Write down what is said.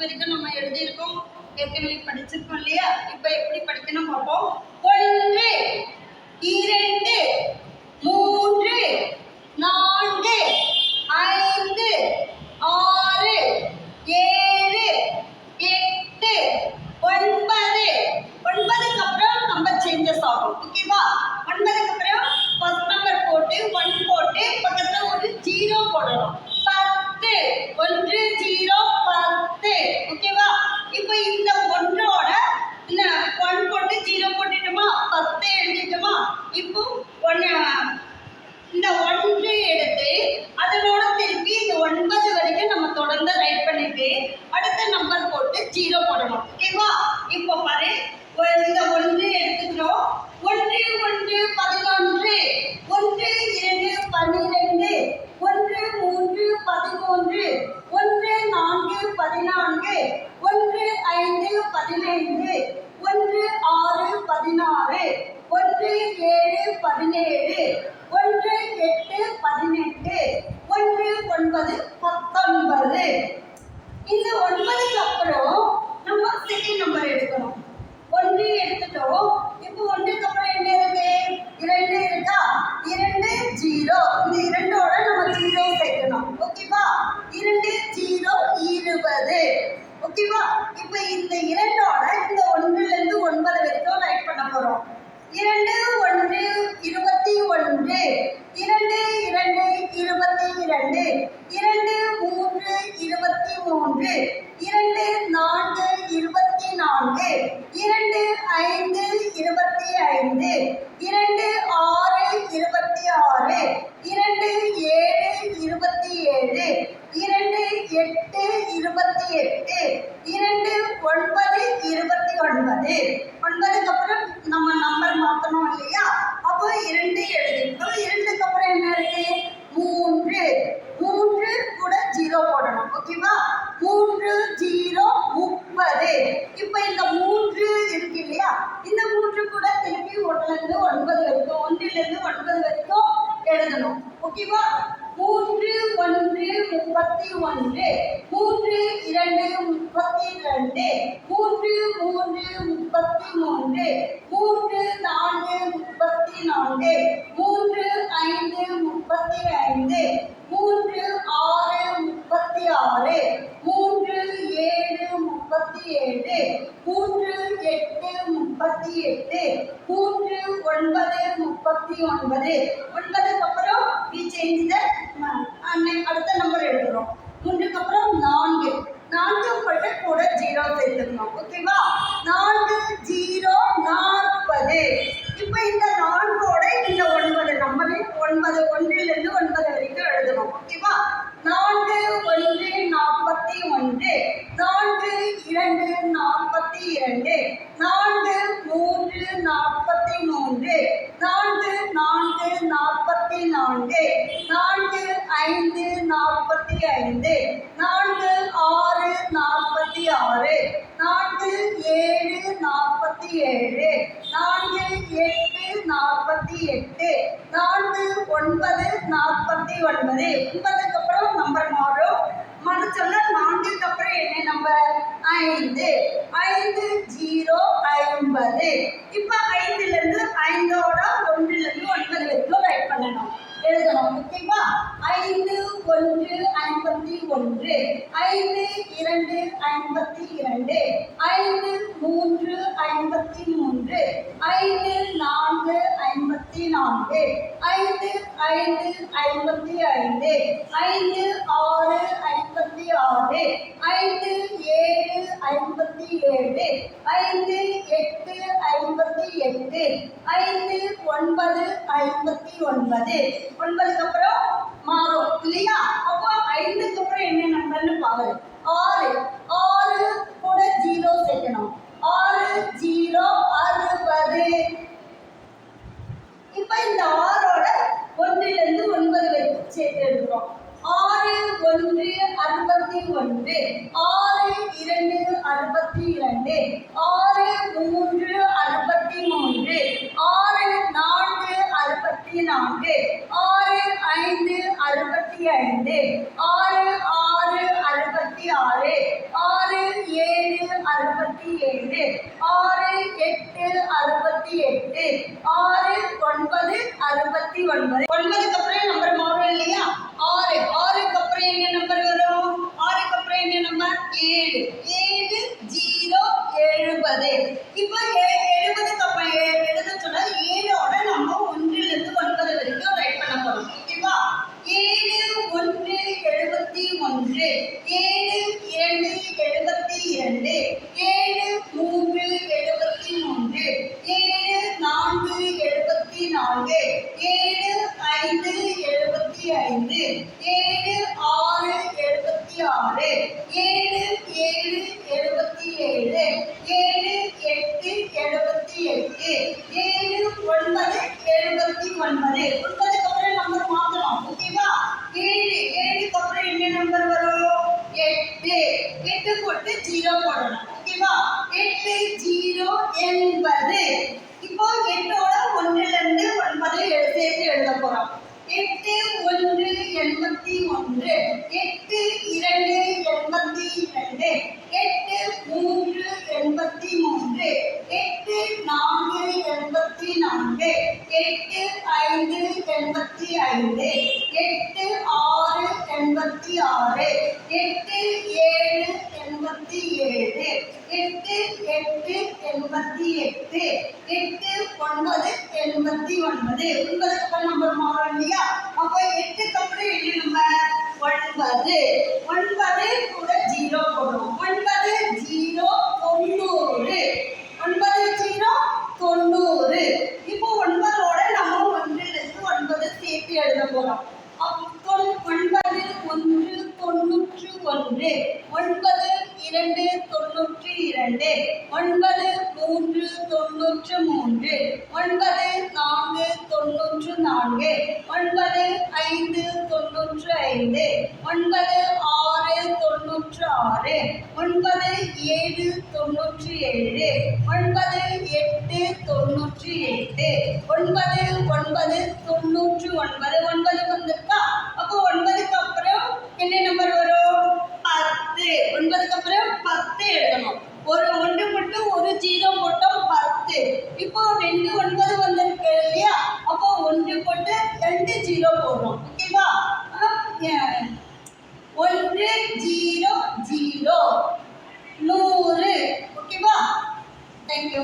வரைக்கும் நம்ம எழுதியிருக்கோம். ஏற்கனவே படிச்சிருக்கோம் இல்லையா? இப்போ எப்படி படிக்கணும் பார்ப்போம் ஒன்று இரண்டு மூன்று நான்கு ஐந்து ஆறு ஏழு எட்டு ஒன்பது ஒன்பதுக்கு அப்புறம் நம்பர் சேஞ்சஸ் ஆகும் ஓகேவா ஒன்பதுக்கு அப்புறம் ஃபர்ஸ்ட் நம்பர் போட்டு ஒன் போட்டு பக்கத்துல ஒரு ஜீரோ போடணும் பத்து ஒன்று ஜீரோ பத்து ஓகேவா இப்போ இந்த ஒன்றோட என்ன ஒன் போட்டு ஜீரோ போட்டுட்டோமா பத்து எழுதிட்டோமா இப்போ ஒன்று இந்த ஒன்று எடுத்து அதனோட திருப்பி இந்த ஒன்பது வரைக்கும் நம்ம தொடர்ந்து ரைட் பண்ணிட்டு அடுத்த நம்பர் போட்டு ஜீரோ போடணும். ஓகேவா இப்போ பாரு. இந்த ஒன்று எடுத்துக்கிறோம். ஒன்று ஒன்று பதினொன்று. ஒன்று இரண்டு பன்னிரெண்டு ஒன்று மூன்று பதிமூன்று. ஒன்று நான்கு பதினான்கு. ஒன்று ஐந்து பதினைந்து. ஒன்று ஆறு பதினாறு. ஒன்று ஏழு பதினேழு. ஒன்று எட்டு பதினெட்டு. ஒன்று ஒன்பது பத்து. ஓகேவா? இப்போ இந்த இரண்டோட இந்த ஒன்றுல இருந்து ஒன்பது வரைக்கும் ரைட் பண்ண போறோம். இரண்டு ஒன்று இருபத்தி ஒன்று. இரண்டு இரண்டு இருபத்தி இரண்டு. இரண்டு மூன்று இருபத்தி மூன்று. இரண்டு நான்கு நான்கு. இரண்டு ஐந்து இருபத்தி ஐந்து. இரண்டு ஆறு இருபத்தி ஆறு. இரண்டு ஏழு இருபத்தி ஏழு. இரண்டு எட்டு இருபத்தி எட்டு. இரண்டு ஒன்பது இருபத்தி ஒன்பது. ஒன்பதுக்கு அப்புறம் நம்ம நம்பர் மாற்றணும் இல்லையா? அப்போ இரண்டு எழுதி இரண்டுக்கு அப்புறம் என்ன இருக்கு? மூன்று கூட ஜீரோ போடணும் ஓகேவா மூன்று ஜீரோ முப்பது இப்போ இந்த மூன்று இருக்கு இல்லையா இந்த மூன்று கூட திருப்பி ஒண்ணுல இருந்து ஒன்பது வரைக்கும் ஒன்றில இருந்து ஒன்பது வரைக்கும் எழுதணும் ஓகேவா மூன்று ஒன்று முப்பத்தி ஒன்று மூன்று இரண்டு முப்பத்தி இரண்டு மூன்று மூன்று முப்பத்தி மூன்று மூன்று நான்கு முப்பத்தி நான்கு மூன்று ஐந்து முப்பத்தி ஐந்து மூன்று ஆறு முப்பத்தி ஆறு மூன்று ஏழு முப்பத்தி ஏழு மூன்று எட்டு முப்பத்தி எட்டு மூன்று ஒன்பது முப்பத்தி ஒன்பது ஒன்பது அடுத்த நம்பர் எழுதுறோம் மூன்றுக்கு அப்புறம் நான்கு. நான்கு பட்டு கூட ஜீரோ சேர்த்துக்கணும். ஓகேவா நான்கு ஜீரோ நாற்பது. இப்போ இந்த நான்கோட இந்த ஒன்பது நம்பர் ஒன்பது ஒன்றிலிருந்து ஒன்பது வரைக்கும் எழுதணும். ஓகேவா நான்கு ஒன்று நாற்பத்தி ஒன்று. நான்கு இரண்டு நாற்பத்தி இரண்டு. நான்கு மூன்று நாற்பத்தி மூன்று. நான்கு நான்கு நாற்பத்தி நான்கு. நான்கு ஐந்து நாற்பத்தி ஐந்து. நான்கு ஆறு நாற்பத்தி ஆறு. நான்கு ஏழு நாற்பத்தி ஏழு. நான்கு எட்டு நாற்பத்தி எட்டு. நான்கு ஒன்பது நாற்பத்தி ஒன்பது. ஒன்பதுக்கு அப்புறம் நம்பர் மாறும். மறுச்சொல்ல நான்குக்கு அப்புறம் என்ன நம்பர் ஐந்து. ஐந்து ஜீரோ ஐம்பது. இப்போ ஐந்துல இருந்து ஐந்தோட ஒன்றுல இருந்து ஒன்பது வரைக்கும் ரைட் பண்ணணும் எழுதணும் ஓகேவா ஐந்து ஒன்று ஐம்பத்தி ஒன்று. ஐந்து இரண்டு ஐம்பத்தி இரண்டு. ஐந்து மூன்று ஐம்பத்தி மூன்று. ஐந்து நான்கு ஐம்பத்தி நான்கு. ஐந்து ஐந்து ஐம்பத்தி ஐந்து. ஐந்து ஆறு ஐம்பத்தி ஆறு. ஐந்து ஏழு ஐம்பத்தி ஏழு. ஐந்து எட்டு ஐம்பத்தி எட்டு. ஐந்து ஒன்பது ஐம்பத்தி ஒன்பது. ஒன்பதுக்கு அப்புறம் மாறும். இல்லையா? அப்போ ஐந்துக்கு அப்புறம் என்ன நம்பர்னு பாரு ஆறு. ஆறு கூட ஜீரோ சேர்க்கணும். ஆறு ஜீரோ அறுபது. இப்ப இந்த ஆறோட ஒன்றிலிருந்து ஒன்பது வரைக்கும் சேர்த்து எடுக்கிறோம். ஆறு ஒன்று அறுபத்தி ஒன்று. ஆறு இரண்டு அறுபத்தி இரண்டு. ஆறு மூன்று அறுபத்தி மூன்று ஆறு நான்கு அறுபத்தி நான்கு. ஆறு ஐந்து அறுபத்தி ஐந்து. ஆறு ஆறு அறுபத்தி ஆறு. ஆறு அறுபத்தி ஏழு. ஆறு எட்டு அறுபத்தி எட்டு. ஆறு ஒன்பது அறுபத்தி ஒன்பது. ஒன்பதுக்கு அப்புறம் நம்பர் நான்கு ஏழு ஐந்து எழுபத்தி ஐந்து ஏழு ஆறு எழுபத்தி ஆறு ஏழு ஏழு எழுபத்தி ஏழு ஏழு எட்டு எழுபத்தி எட்டு ஏழு ஒன்பது எழுபத்தி ஒன்பது. எட்டு ஐந்து எண்பத்தி ஐந்து எட்டு ஆறு எண்பத்தி ஆறு எட்டு ஏழு எண்பத்தி ஏழு எட்டு எட்டு எண்பத்தி எட்டு எட்டு ஒன்பது எண்பத்தி ஒன்பது. ஒன்பதுக்கு அப்புறம் நம்பர் மாறும் இல்லையா? அப்போ எட்டுக்கு அப்புறம் என்ன நம்பர் ஒன்பது ஒன்பது கூட ஜீரோ போடுவோம் ஒன்பது ஜீரோ தொண்ணூறு ஒன்பது ஜீரோ தொண்ணூறு இப்போ ஒன்பதோட நம்ம ஒன்றிலிருந்து ஒன்பது சேர்த்து எழுத போறோம் அப்போ தொண்- ஒன்பது ஒன்று தொண்ணூற்று ஒன்று ஒன்பது இரண்டு தொண்ணூற்றி இரண்டு ஒன்பது மூன்று தொண்ணூற்று மூன்று ஒன்பது நான்கு தொன்னூற்று நான்கு ஒன்பது ஐந்து தொன்னூற்று ஐந்து ஒன்பது ஆறு தொன்னூற்று ஆறு ஒன்பது ஏழு தொண்ணூற்றி ஏழு ஒன்பது எட்டு தொண்ணூற்றி எட்டு ஒன்பது ஒன்பது தொன்னூற்று ஒன்பது ஒன்பது தொண்ணூற்று இப்போ ரெண்டு ஒன்பது வந்திருக்கு இல்லையா அப்போ ஒன்று போட்டு ரெண்டு ஜீரோ போடுறோம். ஓகேவா? ஒன்று ஜீரோ ஜீரோ. நூறு. ஓகேவா? தேங்க்யூ